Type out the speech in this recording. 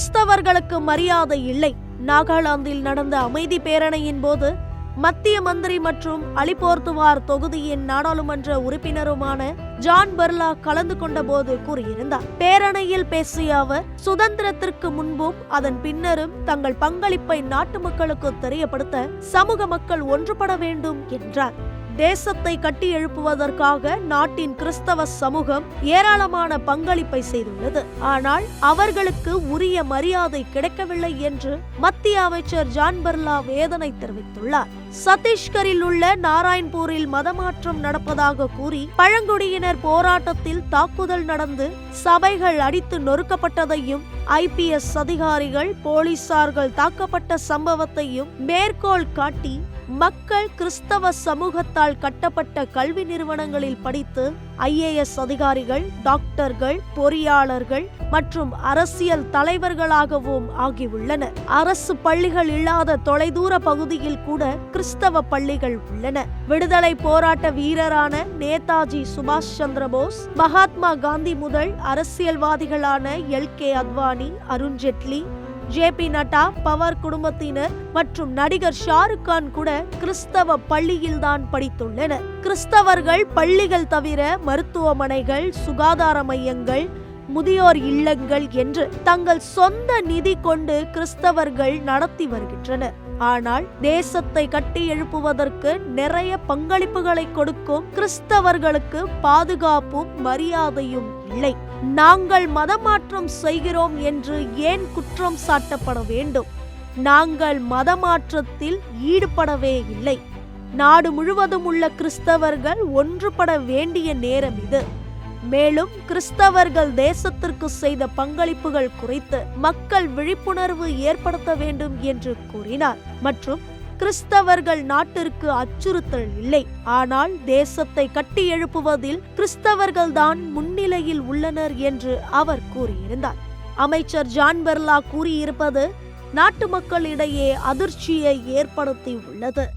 கிறிஸ்தவர்களுக்கு மரியாதை இல்லை. நாகாலாந்தில் நடந்த அமைதி பேரணியின் போது மத்திய மந்திரி மற்றும் அலிபோர்துவார் தொகுதியின் நாடாளுமன்ற உறுப்பினருமான ஜான் பர்லா கலந்து கொண்டபோது கூறியிருந்தார். பேரணியில் பேசிய அவர் சுதந்திரத்திற்கு முன்பும் அதன் பின்னரும் தங்கள் பங்களிப்பை நாட்டு மக்களுக்கு தெரியப்படுத்த சமூக மக்கள் ஒன்றுபட வேண்டும் என்றார். தேசத்தை கட்டி எழுப்புவதற்காக நாட்டின் கிறிஸ்தவ சமூகம் ஏராளமான பங்களிப்பை செய்துள்ளது. ஆனால் அவர்களுக்கு உரிய மரியாதை கிடைக்கவில்லை என்று மத்திய அமைச்சர் ஜான் பர்லா வேதனை தெரிவித்துள்ளார். சத்தீஸ்கரில் உள்ள நாராயண்பூரில் மதமாற்றம் நடப்பதாக கூறி பழங்குடியினர் போராட்டத்தில் தாக்குதல் நடந்து சபைகள் அடித்து நொறுக்கப்பட்டதையும் ஐபிஎஸ் அதிகாரிகள் போலீசார்கள் தாக்கப்பட்ட சம்பவத்தையும் மேற்கோள் காட்டி மக்கள் கிறிஸ்தவ சமூகத்தால் கட்டப்பட்ட கல்வி நிறுவனங்களில் படித்து ஐஏஎஸ் அதிகாரிகள் டாக்டர்கள் பொறியாளர்கள் மற்றும் அரசியல் தலைவர்களாகவும் ஆகியுள்ளனர். அரசு பள்ளிகள் இல்லாத தொலைதூர பகுதியில் கூட கிறிஸ்தவ பள்ளிகள் உள்ளன. விடுதலை போராட்ட வீரரான நேதாஜி சுபாஷ் சந்திர போஸ் மகாத்மா காந்தி முதல் அரசியல்வாதிகளான L. K. Advani Arun Jaitley J. P. Nadda Pawar குடும்பத்தினர் மற்றும் நடிகர் ஷாருக் கான் கூட கிறிஸ்தவ பள்ளியில்தான் படித்துள்ளனர். கிறிஸ்தவர்கள் பள்ளிகள் தவிர மருத்துவமனைகள் சுகாதார மையங்கள் முதியோர் இல்லங்கள் என்று தங்கள் சொந்த நிதி கொண்டு கிறிஸ்தவர்கள் நடத்தி வருகின்றனர். ஆனால் தேசத்தை கட்டி எழுப்புவதற்கு நிறைய பங்களிப்புகளை கொடுக்கும் கிறிஸ்தவர்களுக்கு பாதுகாப்பும் மரியாதையும் இல்லை. நாங்கள் மதமாற்றம் செய்கிறோம் என்று ஏன் குற்றம் சாட்டப்பட வேண்டும்? நாங்கள் மதமாற்றத்தில் ஈடுபடவே இல்லை. நாடு முழுவதும் உள்ள கிறிஸ்தவர்கள் ஒன்றுபட வேண்டிய நேரம் இது. மேலும் கிறிஸ்தவர்கள் தேசத்திற்கு செய்த பங்களிப்புகள் குறித்து மக்கள் விழிப்புணர்வு ஏற்படுத்த வேண்டும் என்று கூறினார். மற்றும் கிறிஸ்தவர்கள் நாட்டிற்கு அச்சுறுத்தல் இல்லை. ஆனால் தேசத்தை கட்டி எழுப்புவதில் கிறிஸ்தவர்கள்தான் முன்னிலையில் உள்ளனர் என்று அவர் கூறியிருந்தார். அமைச்சர் ஜான் பெர்லா கூறியிருப்பது நாட்டு மக்களிடையே அதிர்ச்சியை ஏற்படுத்தி உள்ளது.